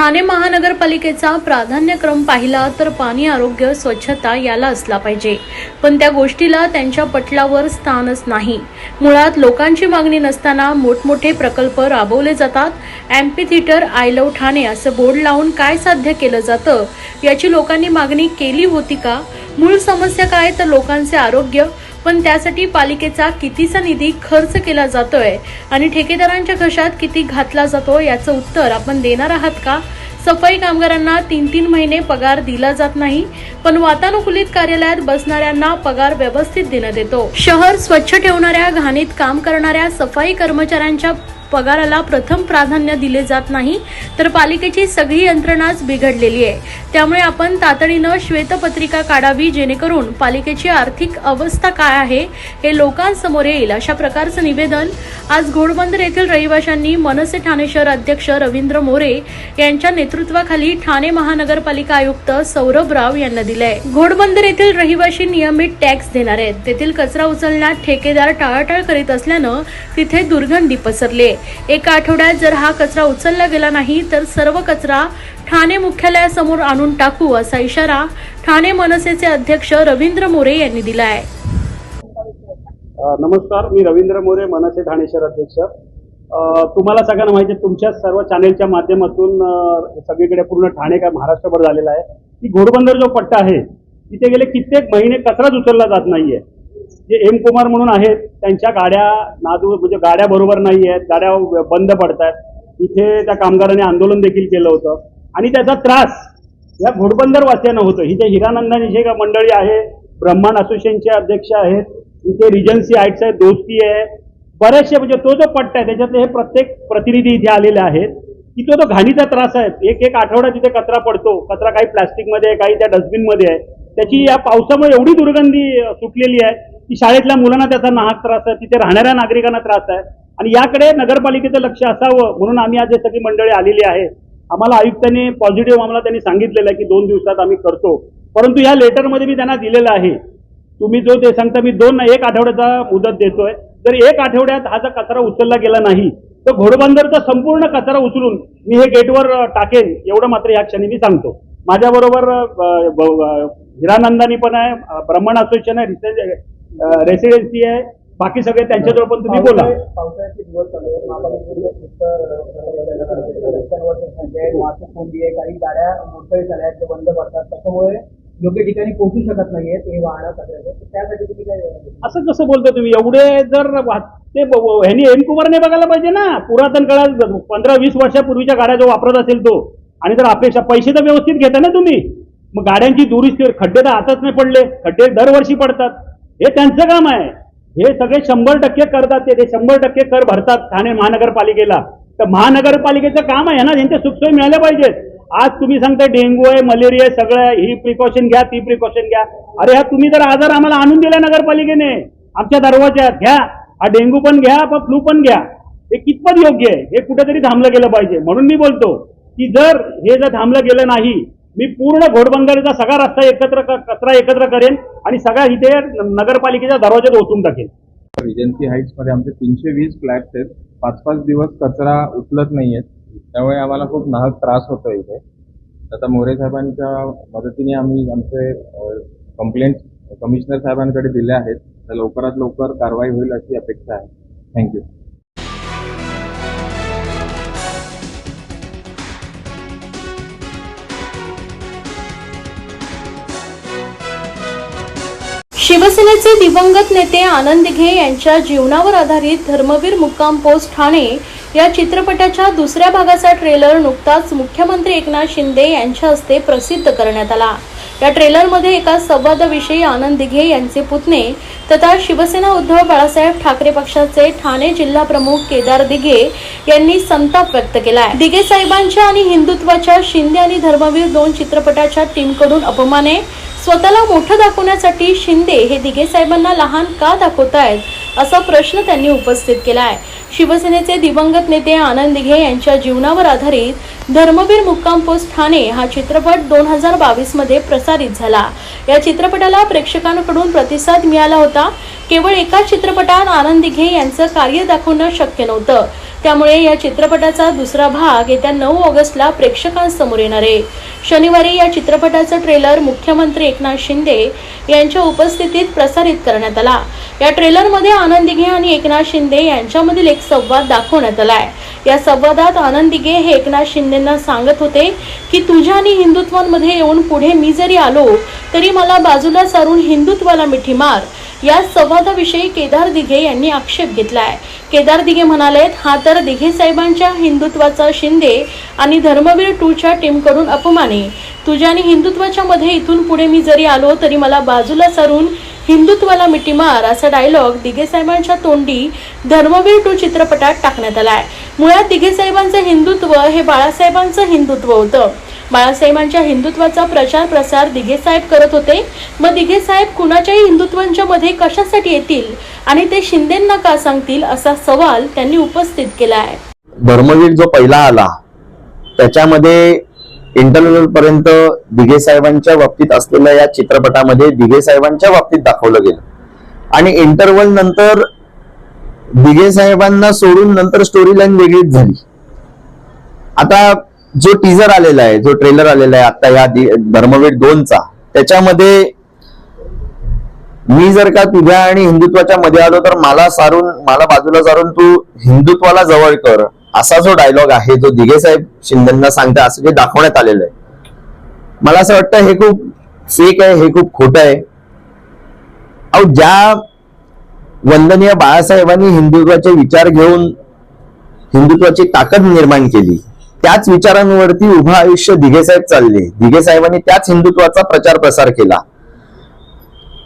ठाणे महानगरपालिकेचा प्राधान्यक्रम पाहिला तर पाणी आरोग्य स्वच्छता याला असला पाहिजे. पण त्या गोष्टीला त्यांच्या पटलावर स्थानच नाही. मुळात लोकांची मागणी नसताना मोठमोठे प्रकल्प राबवले जातात. Amphitheatre I love Thane असं बोर्ड लावून काय साध्य केलं जातं? याची लोकांनी मागणी केली होती का? मूळ समस्या काय? तर लोकांचे आरोग्य पण त्यासाठी पालिकेचा कितीचा निधी खर्च केला जातोय आणि ठेकेदारांच्या घशात किती घातला जातो याचं उत्तर आपण देणार आहात का? सफाई कामगारांना तीन तीन महिने पगार दिला जात नाही पण वातानुकूलित कार्यालयात बसणाऱ्यांना पगार व्यवस्थित देण्यात येतो. शहर स्वच्छ ठेवणाऱ्या घाणीत काम करणाऱ्या सफाई कर्मचाऱ्यांच्या पगाराला प्रथम प्राधान्य दिले जात नाही तर पालिकेची सगळी यंत्रणाच बिघडलेली आहे. त्यामुळे आपण तातडीनं श्वेतपत्रिका काढावी जेणेकरून पालिकेची आर्थिक अवस्था काय आहे हे लोकांसमोर येईल अशा प्रकारचं निवेदन आज घोडबंदर येथील रहिवाशांनी मनसे ठाणे शहर अध्यक्ष रवींद्र मोरे यांच्या नेतृत्वाखाली ठाणे महानगरपालिका आयुक्त सौरभ राव यांना दिलंय. घोडबंदर येथील रहिवाशी नियमित टॅक्स देणार आहेत. तेथील कचरा उचलण्यात ठेकेदार टाळाटाळ करीत असल्यानं तिथे दुर्गंधी पसरली आहे. एका आठवड्यात जर हा कचरा उचलला गेला नाही तर सर्व कचरा ठाणे मुख्यालयासमोर आणून टाकू असा इशारा ठाणे मनसेचे अध्यक्ष रवींद्र मोरे यांनी दिला आहे नमस्कार मी रवींद्र मोरे मनसे ठाणे शहर अध्यक्ष. तुम्हाला सगळ्यांना माहिती आहे तुमच्या सर्व चॅनेलच्या माध्यमातून सगळीकडे पूर्ण ठाणे काय महाराष्ट्रभर झालेला आहे. की घोडबंदर जो पट्टा आहे तिथे गेले कित्येक महिने कचराच उचलला जात नाहीये. जे एम कुमार म्हणून आहेत त्यांच्या गाड्या नादू म्हणजे गाड्या बरोबर नाही आहेत गाड्या बंद पडतात इथे त्या कामगारांनी आंदोलन देखील केलं होतं. आणि त्याचा त्रास या घोडबंदर वासियांना होतं. ही जे हिरानंदानी जे का मंडळी आहे ब्रह्मांड असोसिएशनचे अध्यक्ष आहेत इथे रिजन्सी आईट्स आहे दोस्ती आहे. बरेचसे म्हणजे तो जो पट्टा आहे त्याच्यातले हे प्रत्येक प्रतिनिधी इथे आलेले आहेत. की तो तो घाणीचा त्रास आहे. एक एक आठवडा तिथे कचरा पडतो कचरा काही प्लास्टिकमध्ये आहे काही त्या डस्टबिनमध्ये आहे. त्याची या पावसामुळे एवढी दुर्गंधी सुटलेली आहे. की शाळेतल्या मुलांना त्याचा नाहक त्रास आहे तिथे राहणाऱ्या नागरिकांना त्रास आहे. आणि याकडे नगरपालिकेचं लक्ष असावं म्हणून आम्ही आज हे सगळी मंडळी आलेली आहे. आम्हाला आयुक्तांनी पॉझिटिव्ह आम्हाला त्यांनी सांगितलेलं आहे की दोन दिवसात आम्ही करतो. परंतु या लेटरमध्ये मी त्यांना दिलेलं आहे. तुम्ही जो ते सांगता मी दोन एक आठवड्याचा मुदत देतोय. जर एक आठवड्यात हा जर कचरा उचलला गेला नाही तर घोडबंदरचा संपूर्ण कचरा उचलून मी हे गेटवर टाकेन एवढं मात्र या क्षणी मी सांगतो. माझ्याबरोबर हिरानंदानी पण आहे अ, ब्रह्मण असोसिएशन आहे रेसिडेन्सी आहे. बाकी सगळे त्यांच्याजवळ पण तुम्ही बोला. पावसाळ्याचे दिवस वाहतूक कोंडी आहे काही गाड्या मोठे झाल्या आहेत ते बंद पडतात. त्याच्यामुळे योग्य ठिकाणी पोहोचू शकत वाहनं त्यासाठी तुम्ही काय असं कसं बोलतो तुम्ही? एवढे जर ते ह्यांनी एम कुमारने बघायला पाहिजे ना. पुरातन काळात पंधरा वीस वर्षापूर्वीच्या गाड्या जो वापरत असेल तो आणि जर अपेक्षा पैसे तर व्यवस्थित घेता ना तुम्ही. मग गाड्यांची दुरुस्ती खड्डे तर आताच नाही पडले. खड्डे दरवर्षी पडतात. हे त्यांचं काम आहे. हे सगळे शंभर टक्के करतात ते ते शंभर टक्के कर भरतात ठाणे महानगरपालिकेला. तर महानगरपालिकेचं काम आहे ना यांच्या सुखसोयी मिळाल्या पाहिजेत आज तुम्ही सांगता डेंग्यू आहे मलेरिया आहे सगळं ही प्रिकॉशन घ्या ती प्रिकॉशन घ्या. अरे हा तुम्ही जर आजार आम्हाला आणून दिला नगरपालिकेने. आमच्या दरवाज्यात घ्या. हा डेंग्यू पण घ्या पण फ्लू पण घ्या. हे कितपत योग्य आहे? हे कुठेतरी थांबलं गेलं पाहिजे. म्हणून मी बोलतो की जर हे जर थांबलं गेलं नाही मी पूर्ण घोडबंदरीचा सगळा रस्ता एकत्र क- कचरा एकत्र करेन आणि सगळा इथे नगरपालिकेच्या दरवाज्यात ओतून टाकेन. रिजन्सी हाईट्समध्ये आमचे तीनशे वीस फ्लॅट्स आहेत. पाच पाच दिवस कचरा उचलत नाहीयेत. त्यामुळे आम्हाला खूप नाहक त्रास होतो इथे. आता मोरे साहेबांच्या मदतीने आम्ही आमचे कंप्लेंट कमिशनर साहेबांकडे दिले आहेत. तर लवकरात लवकर कारवाई होईल अशी अपेक्षा आहे. थँक्यू शिवसेनेचे दिवंगत नेते आनंद दिघे यांच्या जीवनावर आधारित धर्मवीर मुक्काम पोस्ट ठाणे या चित्रपटाच्या दुसऱ्या भागाचा ट्रेलर नुकताच मुख्यमंत्री एकनाथ शिंदे यांच्या हस्ते प्रसिद्ध करण्यात आला. या ट्रेलरमध्ये एका संवादाविषयी आनंद दिघे यांचे पुतणे तथा शिवसेना उद्धव बाळासाहेब ठाकरे पक्षाचे ठाणे जिल्हा प्रमुख केदार दिघे यांनी संताप व्यक्त केला आहे दिघे साहेबांच्या आणि हिंदुत्वाच्या शिंदे आणि धर्मवीर दोन चित्रपटाच्या टीमकडून अपमाने स्वतःला मोठं दाखवण्यासाठी शिंदे हे दिघे साहेबांना लहान का दाखवतायत असा प्रश्न त्यांनी उपस्थित केला आहे शिवसेनेचे दिवंगत नेते आनंद दिघे यांच्या जीवनावर आधारित धर्मवीर मुक्काम पोस्ट ठाणे हा चित्रपट दोन हजार बावीसमध्ये प्रसारित झाला. या चित्रपटाला प्रेक्षकांकडून प्रतिसाद मिळाला होता. केवळ एकाच चित्रपटात आनंद दिघे यांचं कार्य दाखवणं शक्य नव्हतं. त्यामुळे या चित्रपटाचा दुसरा भाग येत्या नऊ ऑगस्टला प्रेक्षकांसमोर येणार आहे. शनिवारी या चित्रपटाचं ट्रेलर मुख्यमंत्री एकनाथ शिंदे यांच्या उपस्थितीत प्रसारित करण्यात आला. या ट्रेलरमध्ये आनंद दिघे आणि एकनाथ शिंदे यांच्यामधील एक संवाद दाखवण्यात आला आहे या संवादात आनंद दिघे हे एकनाथ शिंदेंना सांगत होते की तुझ्या आणि हिंदुत्वांमध्ये येऊन पुढे मी जरी आलो तरी मला बाजूला सारून हिंदुत्वाला मिठी मार. या संवादाविषयी केदार दिघे यांनी आक्षेप घेतलाय. केदार दिघे म्हणालेत हा तर दिघे साहेबांच्या हिंदुत्वाचा शिंदे आणि धर्मवीर टूच्या टीमकडून अपमाने. तुझ्या आणि हिंदुत्वाच्या मध्ये इथून पुढे मी जरी आलो तरी मला बाजूला सारून हिंदुत्वाला मिठी मार असा डायलॉग दिघे साहेबांच्या तोंडी धर्मवीर टू चित्रपटात टाकण्यात आलाय. मुळात दिघे साहेबांचं हिंदुत्व हे बाळासाहेबांचं हिंदुत्व होतं. बाळासाहेबांच्या हिंदुत्वाचा प्रचार प्रसार दिघे साहेब करत होते. मग दिघे साहेब कुणाच्याही हिंदुत्वांच्या मध्ये कशासाठी येतील आणि ते शिंदेंना का सांगतील असा सवाल त्यांनी उपस्थित केला आहे. धर्मवीर जो पहिला आला त्याच्यामध्ये इंटरव्ह्यू पर्यंत दिघे साहेबांच्या बाबतीत असलेल्या या चित्रपटामध्ये दिघे साहेबांच्या बाबतीत दाखवलं गेलं. आणि इंटरव्हल नंतर दिघे साहेबांना सोडून नंतर स्टोरी लाईन वेगळीच झाली. आता जो टीजर आलेला आहे जो ट्रेलर आलेला आहे आता या धर्मवीर दोनचा त्याच्यामध्ये मी जर का तुझ्या आणि हिंदुत्वाच्या मध्ये आलो तर मला सारून मला बाजूला सारून तू हिंदुत्वाला जवळ कर असा जो डायलॉग आहे जो दिघे साहेब शिंदेना सांगता असं जे दाखवण्यात आलेलं आहे. मला असं वाटतं हे खूप फेक आहे हे खूप खोटं आहे. अहो ज्या वंदनीय बाळासाहेबांनी हिंदुत्वाचे विचार घेऊन हिंदुत्वाची ताकद निर्माण केली. त्याच विचारांवरती उभं आयुष्य दिघेसाहेब चालले. दिघेसाहेबांनी त्याच हिंदुत्वाचा प्रचार प्रसार केला.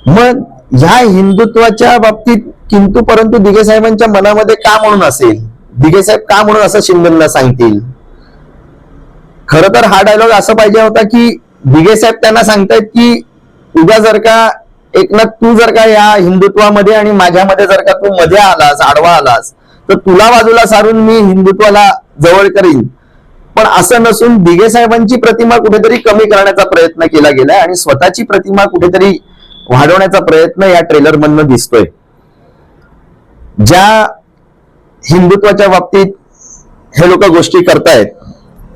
मग ह्या हिंदुत्वाच्या बाबतीत किंतु परंतु दिघेसाहेबांच्या मनामध्ये का म्हणून असेल? दिघे साहेब का म्हणून असं शिंदेला सांगतील? खर तर हा डायलॉग असं पाहिजे होता की दिघे साहेब त्यांना सांगतायत की उद्या जर का एकनाथ तू जर का या हिंदुत्वामध्ये आणि माझ्यामध्ये जर का तू मध्ये आलास आडवा आलास तर तुला बाजूला सारून मी हिंदुत्वाला जवळ करीन. पण असं नसून दिघे साहेबांची प्रतिमा कुठेतरी कमी करण्याचा प्रयत्न केला गेलाय आणि स्वतःची प्रतिमा कुठेतरी वाढवण्याचा प्रयत्न या ट्रेलर मधनं दिसतोय. ज्या हिंदुत्वाच्या बाबतीत हे लोक गोष्टी करतायत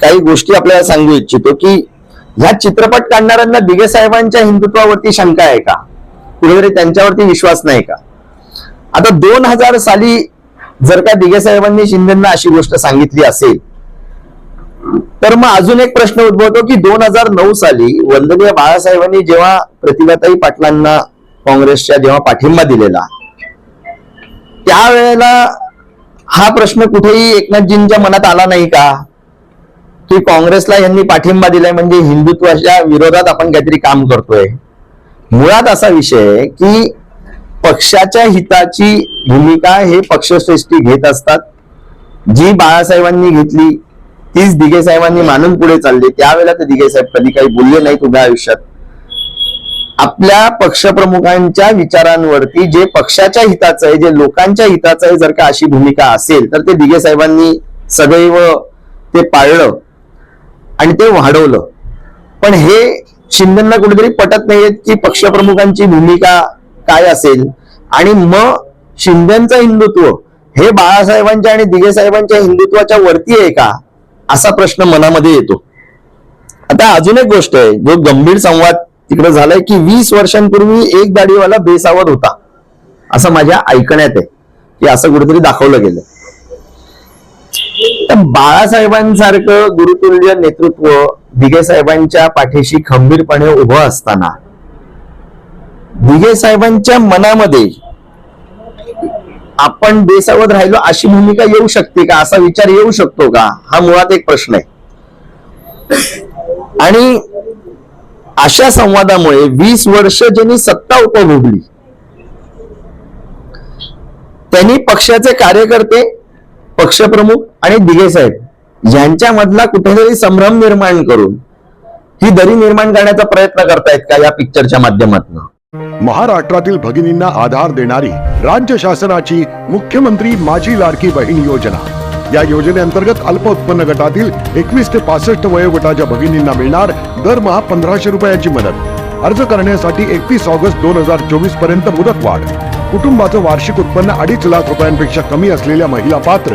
काही गोष्टी आपल्याला सांगू इच्छितो की ह्या चित्रपट काढणाऱ्यांना दिघे साहेबांच्या हिंदुत्वावरती शंका आहे का? कुठेतरी त्यांच्यावरती विश्वास नाही का? आता दोन हजार साली जर का दिघे साहेबांनी शिंदेना अशी गोष्ट सांगितली असेल तर मग अजून एक प्रश्न उद्भवतो की दोन हजार नऊ साली वंदनीय बाळासाहेबांनी जेव्हा प्रतिभाताई पाटलांना काँग्रेसच्या जेव्हा पाठिंबा दिलेला त्यावेळेला हा प्रश्न कुठेही एकनाथजींच्या मनात आला नाही का? की काँग्रेसला यांनी पाठिंबा दिलाय म्हणजे हिंदुत्वाच्या विरोधात आपण काहीतरी काम करतोय. मुळात असा विषय आहे की पक्षाच्या हिताची भूमिका हे पक्षश्रेष्ठी घेत असतात. जी बाळासाहेबांनी घेतली तीच दिघे साहेबांनी मानून पुढे चालली. त्यावेळेला ते दिघे साहेब कधी काही बोलले नाहीत उभ्या आयुष्यात. आपल्या पक्षप्रमुखांच्या विचारांवरती जे पक्षाच्या हिताचं आहे जे लोकांच्या हिताचं आहे जर का अशी भूमिका असेल तर ते दिघे साहेबांनी सदैव ते पाळलं आणि ते वाढवलं. पण हे शिंदेना कुठेतरी पटत नाहीयेत की पक्षप्रमुखांची भूमिका काय असेल. आणि मग शिंदेचं हिंदुत्व हे बाळासाहेबांच्या आणि दिघे साहेबांच्या हिंदुत्वाच्या वरती आहे का? असा प्रश्न मनामध्ये येतो. आता अजून एक गोष्ट आहे जो गंभीर संवाद तिकडे झालाय की वीस वर्षांपूर्वी एक दाढीवाला बेसावध होता. असं माझ्या ऐकण्यात आहे की असं कुठेतरी दाखवलं गेलं तर बाळासाहेबांसारखं गुरुतुल्य नेतृत्व दिघे साहेबांच्या पाठीशी खंबीरपणे उभं असताना दिघे साहेबांच्या मनामध्ये आपण बेसावध राहिलो अशी भूमिका येऊ शकते का? असा विचार येऊ शकतो का? हा मुळात एक प्रश्न आहे. आणि अशा संवादामुळे वीस वर्ष ज्यांनी सत्ता उपभोगली त्यांनी पक्षाचे कार्यकर्ते पक्षप्रमुख आणि दिघे साहेब यांच्यामधला कुठेतरी संभ्रम निर्माण करून ही दरी निर्माण करण्याचा प्रयत्न करतायत का या पिक्चरच्या माध्यमातून? महाराष्ट्रातील भगिनींना आधार देणारी राज्य शासनाची मुख्यमंत्री माझी लाडकी बहीण योजना. या योजनेअंतर्गत अल्प उत्पन्न गटातील एकवीस ते पासष्ट वयोगटाच्या भगिनींना मिळणार दरमहा पंधराशे रुपयाची मदत. अर्ज करण्यासाठी एकतीस ऑगस्ट दोन हजार चोवीसपर्यंत मुदतवाढ. कुटुंबाचं वार्षिक उत्पन्न अडीच लाख रुपयांपेक्षा कमी असलेल्या महिला पात्र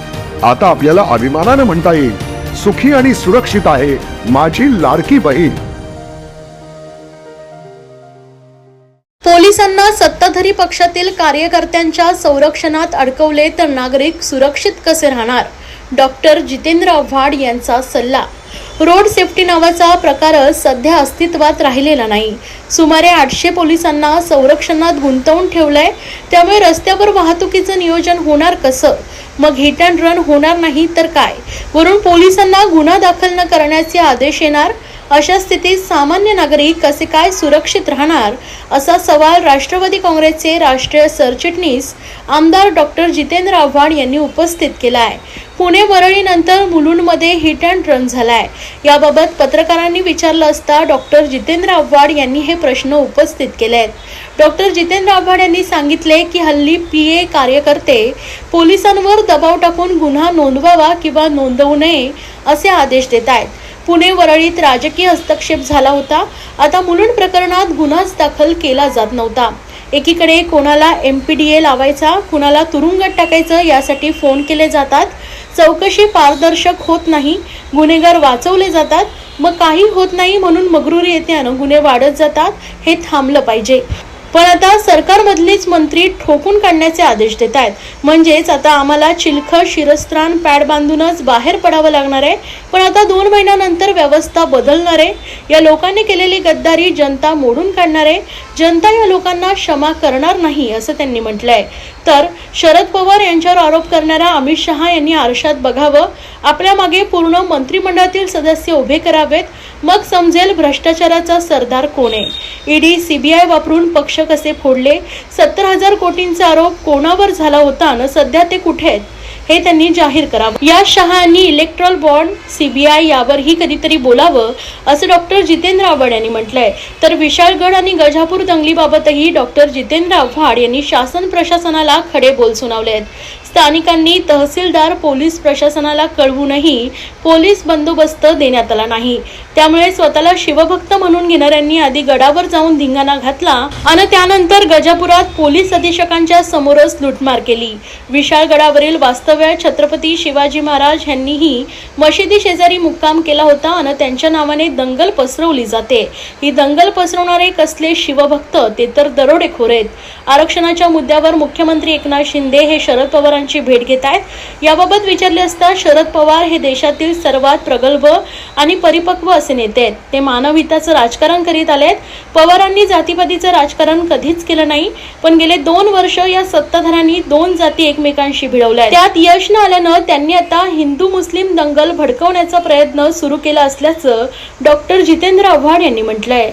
आता आपल्याला अभिमानानं म्हणता येईल. सुखी आणि सुरक्षित आहे माझी लाडकी बहीण. पोलिसांना सत्ताधारी पक्षातील कार्यकर्त्यांच्या संरक्षणात अडकवले तर नागरिक सुरक्षित कसे राहणार? डॉक्टर जितेंद्र आव्हाड यांचा सल्ला. रोड सेफ्टी नावाचा प्रकारच सध्या अस्तित्वात राहिलेला नाही. सुमारे आठशे पोलिसांना संरक्षणात गुंतवून ठेवलंय. त्यामुळे रस्त्यावर वाहतुकीचं नियोजन होणार कसं? मग हिट अँड रन होणार नाही तर काय? वरून पोलिसांना गुन्हा दाखल न करण्याचे आदेश येणार? अशा स्थितीत सामान्य नागरिक कसे काय सुरक्षित राहणार असा सवाल राष्ट्रवादी काँग्रेसचे राष्ट्रीय सरचिटणीस आमदार डॉक्टर जितेंद्र आव्हाड यांनी उपस्थित केला आहे पुणे वरळीनंतर मुलुंडमध्ये हिट अँड रन झालाय. याबाबत पत्रकारांनी विचारलं असता डॉक्टर जितेंद्र आव्हाड यांनी हे प्रश्न उपस्थित केले आहेत डॉक्टर जितेंद्र आव्हाड यांनी सांगितले की हल्ली पी ए कार्यकर्ते पोलिसांवर दबाव टाकून गुन्हा नोंदवावा किंवा नोंदवू नये असे आदेश देत आहेत. पुणे वरळीत राजकीय हस्तक्षेप झाला होता. आता मुलुंड प्रकरणात गुन्हाच दाखल केला जात नव्हता. एकीकडे कोणाला एम पी डी ए लावायचा कुणाला तुरुंगात टाकायचं यासाठी फोन केले जातात. चौकशी पारदर्शक होत नाही. गुन्हेगार वाचवले जातात. मग काही होत नाही म्हणून मगरूर येत्यानं गुन्हे वाढत जातात. हे थांबलं पाहिजे. पण आता सरकारमधलीच मंत्री ठोकून काढण्याचे आदेश देत आहेत. म्हणजेच आता आम्हाला चिलख शिरस्त्राण पॅड बांधूनच बाहेर पडावं लागणार आहे. पण आता दोन महिन्यानंतर व्यवस्था बदलणार आहे. या लोकांनी केलेली गद्दारी जनता मोडून काढणार आहे. जनता या लोकांना क्षमा करणार नाही असं त्यांनी म्हटलं आहे तर शरद पवार यांच्यावर आरोप करणाऱ्या अमित शहा यांनी आरशात बघावं आपल्या मागे पूर्ण मंत्रिमंडळातील सदस्य उभे करावेत मग समजेल भ्रष्टाचाराचा सरदार कोण आहे. ईडी सीबीआय वापरून पक्ष कसे फोडले? सत्तर हजार कोटींचा आरोप कोणावर झाला होता आणि सध्या ते कुठे आहेत? हे त्यांनी जाहीर करावं. या शहा यांनी इलेक्ट्रॉल बॉन्ड सीबीआय यावरही कधीतरी बोलावं असं डॉक्टर जितेंद्र आव्हाड यांनी म्हटलंय. तर विशाळगड आणि गजापूर दंगलीबाबतही डॉक्टर जितेंद्र आव्हाड यांनी शासन प्रशासनाला खडे बोल सुनावले आहेत स्थानिकांनी तहसीलदार पोलीस प्रशासनाला कळवूनही पोलीस बंदोबस्त देण्यात आला नाही. त्यामुळे स्वतःला शिवभक्त म्हणून घेणाऱ्यांनी आधी गडावर जाऊन धिंगाणा घातला आणि त्यानंतर गजापुरात पोलीस अधीक्षकांच्या समोरच लुटमार केली. विशाळगडावरील वास्तव्य छत्रपती शिवाजी महाराज यांनीही मशिदी शेजारी मुक्काम केला होता आणि त्यांच्या नावाने दंगल पसरवली जाते. ही दंगल पसरवणारे कसले शिवभक्त ते तर दरोडेखोर आहेत. आरक्षणाच्या मुद्द्यावर मुख्यमंत्री एकनाथ शिंदे हे शरद पवारांची भेट घेत आहेत. याबाबत विचारले असता शरद पवार हे देशातील सर्वात प्रगल्भ आणि परिपक्व असे नेते आहेत. ते मानवहिताचं राजकारण करीत आलेत पवारांनी जातीपातीचं राजकारण कधीच केलं नाही पण गेले दोन वर्ष या सत्ताधाऱ्यांनी दोन जाती एकमेकांशी भिडवल्या आहेत. त्यात यश न आल्यानं त्यांनी आता हिंदू मुस्लिम दंगल भडकवण्याचा प्रयत्न सुरू केला असल्याचं डॉक्टर जितेंद्र आव्हाड यांनी म्हटलंय.